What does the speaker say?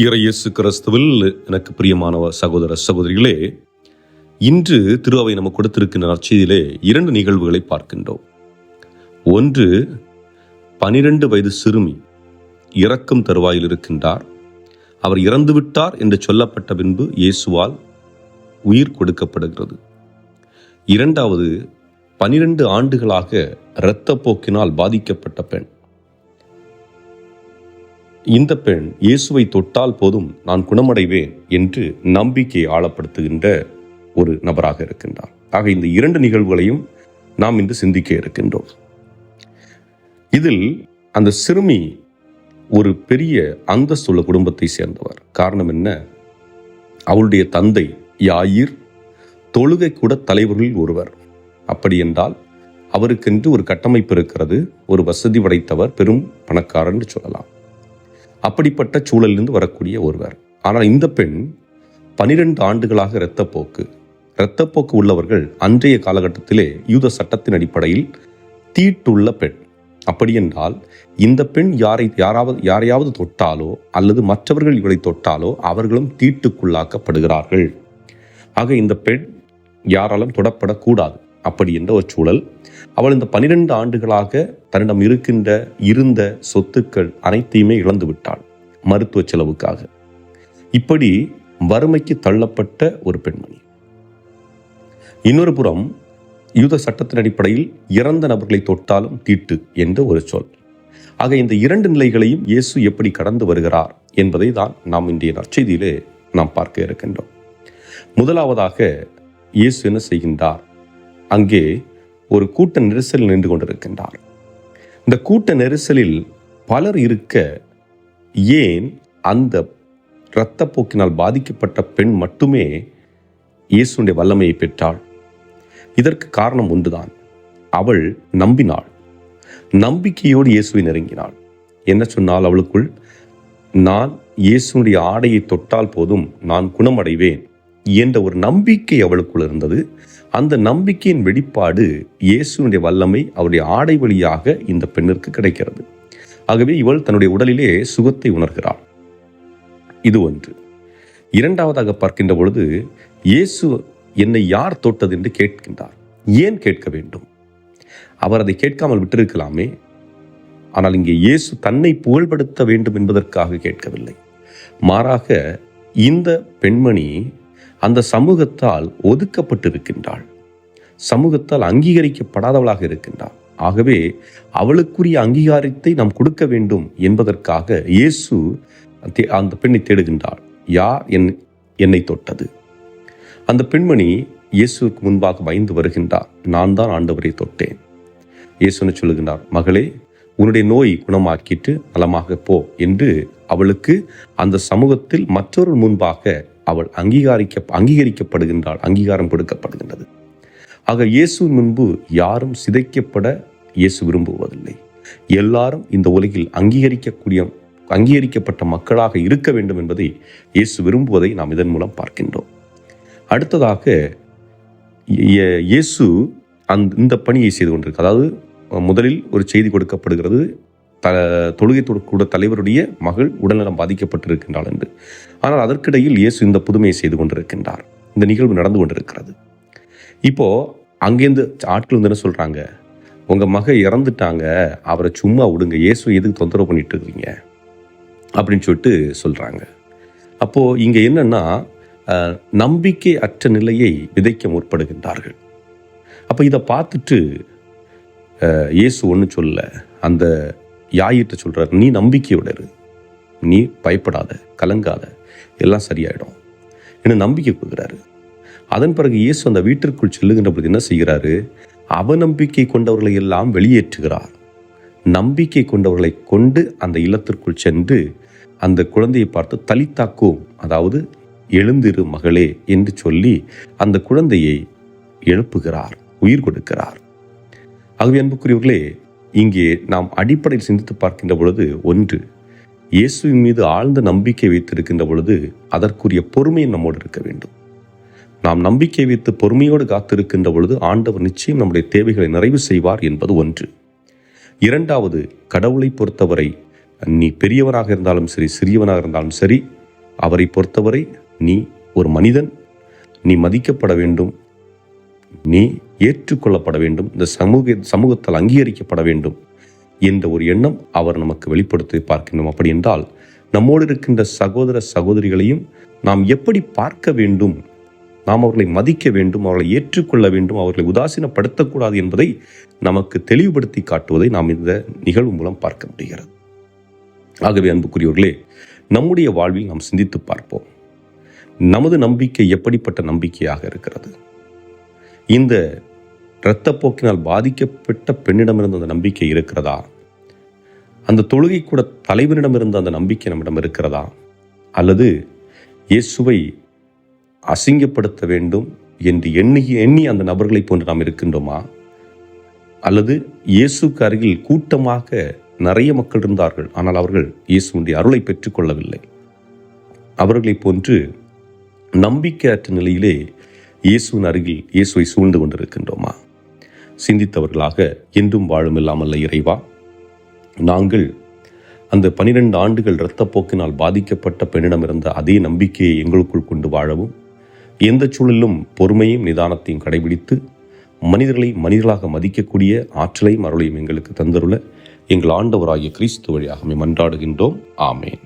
இறையேசு கிறிஸ்துவில் எனக்கு பிரியமானவ சகோதர சகோதரிகளே இன்று திருவாவை நமக்கு கொடுத்திருக்கின்ற நற்செய்தியிலே இரண்டு நிகழ்வுகளை பார்க்கின்றோம். ஒன்று பனிரெண்டு வயது சிறுமி இறக்கும் தருவாயில் இருக்கின்றார். அவர் இறந்துவிட்டார் என்று சொல்லப்பட்ட பின்பு இயேசுவால் உயிர் கொடுக்கப்படுகிறது. இரண்டாவது பனிரெண்டு ஆண்டுகளாக இரத்தப்போக்கினால் பாதிக்கப்பட்ட பெண். இந்த பெண் இயேசுவை தொட்டால் போதும் நான் குணமடைவேன் என்று நம்பிக்கை ஆழப்படுத்துகின்ற ஒரு நபராக இருக்கின்றார் ஆக இந்த இரண்டு நிகழ்வுகளையும் நாம் இன்று சிந்திக்க இருக்கின்றோம். இதில் அந்த சிறுமி ஒரு பெரிய அந்தஸ்துள்ள குடும்பத்தை சேர்ந்தவர். காரணம் என்ன? அவளுடைய தந்தை யாயிர் தொழுகை கூட தலைவர்களில் ஒருவர். அப்படி என்றால் அவருக்கென்று ஒரு கட்டமைப்பு இருக்கிறது ஒரு வசதி படைத்தவர் பெரும் பணக்காரன் என்று சொல்லலாம். அப்படிப்பட்ட சூழலிலிருந்து வரக்கூடிய ஒருவர். ஆனால் இந்த பெண் பனிரெண்டு ஆண்டுகளாக இரத்தப்போக்கு இரத்தப்போக்கு உள்ளவர்கள் அன்றைய காலகட்டத்திலே யூத சட்டத்தின் அடிப்படையில் தீட்டுள்ள பெண். அப்படியென்றால் இந்த பெண் யாரை யாராவது யாரையாவது தொட்டாலோ அல்லது மற்றவர்கள் இவளை தொட்டாலோ அவர்களும் தீட்டுக்குள்ளாக்கப்படுகிறார்கள். ஆக இந்த பெண் யாராலும் தொடப்படக்கூடாது. அப்படி என்ற ஒரு சூழல். அவள் இந்த பனிரெண்டு ஆண்டுகளாக தன்னிடம் இருக்கின்ற இருந்த சொத்துக்கள் அனைத்தையுமே இழந்து விட்டாள் மருத்துவ செலவுக்காக. இப்படி வறுமைக்கு தள்ளப்பட்ட ஒரு பெண்மணி. இன்னொரு புறம் யூத சட்டத்தின் அடிப்படையில் இறந்த நபர்களை தொட்டாலும் தீட்டு என்ற ஒரு சொல். ஆக இந்த இரண்டு நிலைகளையும் இயேசு எப்படி கடந்து வருகிறார் என்பதை தான் நாம் இன்றைய நற்செய்தியிலே நாம் பார்க்க இருக்கின்றோம். முதலாவதாக இயேசு என்ன செய்கின்றார்? அங்கே ஒரு கூட்ட நெரிசலில் நின்று கொண்டிருக்கின்றார். இந்த கூட்ட நெரிசலில் பலர் இருக்க ஏன் அந்த இரத்தப்போக்கினால் பாதிக்கப்பட்ட பெண் மட்டுமே இயேசுடைய வல்லமையை பெற்றாள்? இதற்கு காரணம் ஒன்றுதான். அவள் நம்பினாள். நம்பிக்கையோடு இயேசுவை நெருங்கினாள். என்ன சொன்னால் அவளுக்குள் நான் இயேசுடைய ஆடையை தொட்டால் போதும் நான் குணமடைவேன். என்ற ஒரு நம்பிக்கை அவளுக்குள் இருந்தது. அந்த நம்பிக்கையின் வெளிப்பாடு இயேசுனுடைய வல்லமை அவருடைய ஆடை வழியாக இந்த பெண்ணிற்கு கிடைக்கிறது. ஆகவே இவள் தன்னுடைய உடலிலே சுகத்தை உணர்கிறாள். இது ஒன்று. இரண்டாவதாக பார்க்கின்ற பொழுது இயேசு என்னை யார் தொட்டது என்று கேட்கின்றார். ஏன் கேட்க வேண்டும்? அவர் அதை கேட்காமல் விட்டிருக்கலாமே. ஆனால் இங்கே இயேசு தன்னை புகழ்படுத்த வேண்டும் என்பதற்காக கேட்கவில்லை. மாறாக இந்த பெண்மணி அந்த சமூகத்தால் ஒதுக்கப்பட்டிருக்கின்றாள். சமூகத்தால் அங்கீகரிக்கப்படாதவளாக இருக்கின்றாள். ஆகவே அவளுக்குரிய அங்கீகாரத்தை நாம் கொடுக்க வேண்டும் என்பதற்காக இயேசு அந்த பெண்ணை தேடுகின்றாள் யார் என் என்னை தொட்டது? அந்த பெண்மணி இயேசுவுக்கு முன்பாக பயந்து வருகின்றார். நான் தான் ஆண்டவரை தொட்டேன். இயேசுன்னு சொல்லுகின்றார்? மகளே உன்னுடைய நோய் குணமாக்கிட்டு நலமாக போ என்று அவளுக்கு அந்த சமூகத்தில் மற்றொரு முன்பாக அவள் அங்கீகரிக்க அங்கீகரிக்கப்படுகின்றாள் அங்கீகாரம் கொடுக்கப்படுகின்றது. ஆக இயேசு முன்பு யாரும் சிதைக்கப்பட இயேசு விரும்புவதில்லை. எல்லாரும் இந்த உலகில் அங்கீகரிக்கக்கூடிய அங்கீகரிக்கப்பட்ட மக்களாக இருக்க வேண்டும் என்பதை இயேசு விரும்புவதை நாம் இதன் மூலம் பார்க்கின்றோம். அடுத்ததாக இயேசு அந்த இந்த பணியை செய்து கொண்டிருக்கு அதாவது முதலில் ஒரு செய்தி கொடுக்கப்படுகிறது த தொழுகை கூட தலைவருடைய மகள் உடல்நலம் பாதிக்கப்பட்டிருக்கின்றாள் என்று. ஆனால் அதற்கிடையில் இயேசு இந்த புதுமையை செய்து கொண்டிருக்கின்றார். இந்த நிகழ்வு நடந்து கொண்டிருக்கிறது. இப்போ அங்கேருந்து ஆட்கள் வந்து என்ன சொல்கிறாங்க உங்கள் மக இறந்துட்டாங்க அவரை சும்மா விடுங்க இயேசு எதுக்கு தொந்தரவு பண்ணிட்டு இருக்கீங்க? அப்படின்னு சொல்லிட்டு சொல்கிறாங்க அப்போது இங்கே என்னென்னா நம்பிக்கை அற்ற நிலையை விதைக்க முற்படுகின்றார்கள். அப்போ இதை பார்த்துட்டு இயேசு ஒன்று சொல்ல அந்த யாயிட்ட சொல்கிறார் நீ நம்பிக்கையோட இரு. நீ பயப்படாத கலங்காத. எல்லாம் சரியாயிடும். என்று நம்பிக்கை கொடுக்குறாரு. அதன் பிறகு இயேசு அந்த வீட்டிற்குள் செல்லுகின்ற பொழுது என்ன செய்கிறாரு? அவநம்பிக்கை கொண்டவர்களை எல்லாம் வெளியேற்றுகிறார். நம்பிக்கை கொண்டவர்களை கொண்டு அந்த இல்லத்திற்குள் சென்று அந்த குழந்தையை பார்த்து தலித்தாக்கும் அதாவது எழுந்திரு மகளே என்று சொல்லி அந்த குழந்தையை எழுப்புகிறார் உயிர் கொடுக்கிறார். ஆகவே அன்புக்குரியவர்களே இங்கே நாம் அடிப்படையில் சிந்தித்து பார்க்கின்ற பொழுது ஒன்று இயேசுவின் மீது ஆழ்ந்த நம்பிக்கை வைத்திருக்கின்ற பொழுது அதற்குரிய பொறுமையும் நம்மோடு இருக்க வேண்டும். நாம் நம்பிக்கை வைத்து பொறுமையோடு காத்திருக்கின்ற பொழுது ஆண்டவர் நிச்சயம் நம்முடைய தேவைகளை நிறைவு செய்வார் என்பது ஒன்று. இரண்டாவது கடவுளை பொறுத்தவரை நீ பெரியவனாக இருந்தாலும் சரி சிறியவனாக இருந்தாலும் சரி அவரை பொறுத்தவரை நீ ஒரு மனிதன் நீ மதிக்கப்பட வேண்டும் நீ ஏற்றுக்கொள்ளப்பட வேண்டும். இந்த சமூக சமூகத்தால் அங்கீகரிக்கப்பட வேண்டும் என்ற ஒரு எண்ணம் அவர் நமக்கு வெளிப்படுத்தி பார்க்கின்றோம். அப்படி என்றால் நம்மோடு இருக்கின்ற சகோதர சகோதரிகளையும் நாம் எப்படி பார்க்க வேண்டும்? நாம் அவர்களை மதிக்க வேண்டும் அவர்களை ஏற்றுக்கொள்ள வேண்டும் அவர்களை உதாசீனப்படுத்தக்கூடாது என்பதை நமக்கு தெளிவுபடுத்தி காட்டுவதை நாம் இந்த நிகழ்வு மூலம் பார்க்க முடிகிறது. ஆகவே அன்புக்குரியவர்களே நம்முடைய வாழ்வில் நாம் சிந்தித்து பார்ப்போம். நமது நம்பிக்கை எப்படிப்பட்ட நம்பிக்கையாக இருக்கிறது? இந்த இரத்தப்போக்கினால் பாதிக்கப்பட்ட பெண்ணிடமிருந்து அந்த நம்பிக்கை இருக்கிறதா? அந்த தொழுகை கூட தலைவனிடமிருந்து அந்த நம்பிக்கை நம்மிடம் இருக்கிறதா? அல்லது இயேசுவை அசிங்கப்படுத்த வேண்டும் என்று எண்ணி எண்ணி அந்த நபர்களை போன்று நாம் இருக்கின்றோமா? அல்லது இயேசுக்கு அருகில் கூட்டமாக நிறைய மக்கள் இருந்தார்கள் ஆனால் அவர்கள் இயேசுடைய அருளை பெற்றுக்கொள்ளவில்லை. அவர்களைப் போன்று நம்பிக்கையற்ற நிலையிலே இயேசுவின் அருகில் இயேசுவை சூழ்ந்து கொண்டிருக்கின்றோமா? சிந்தித்தவர்களாக என்றும் வாழும் இல்லாமல்ல இறைவா நாங்கள் அந்த பனிரெண்டு ஆண்டுகள் இரத்தப்போக்கினால் பாதிக்கப்பட்ட பெண்ணிடம் இருந்த அதே நம்பிக்கையை எங்களுக்குள் கொண்டு வாழவும் எந்த சூழலிலும் பொறுமையும் நிதானத்தையும் கடைபிடித்து மனிதர்களை மனிதர்களாக மதிக்கக்கூடிய ஆற்றலையும் அருளையும் எங்களுக்கு தந்தருள எங்கள் ஆண்டவராகிய கிறிஸ்து வழியாக மன்றாடுகின்றோம். ஆமேன்.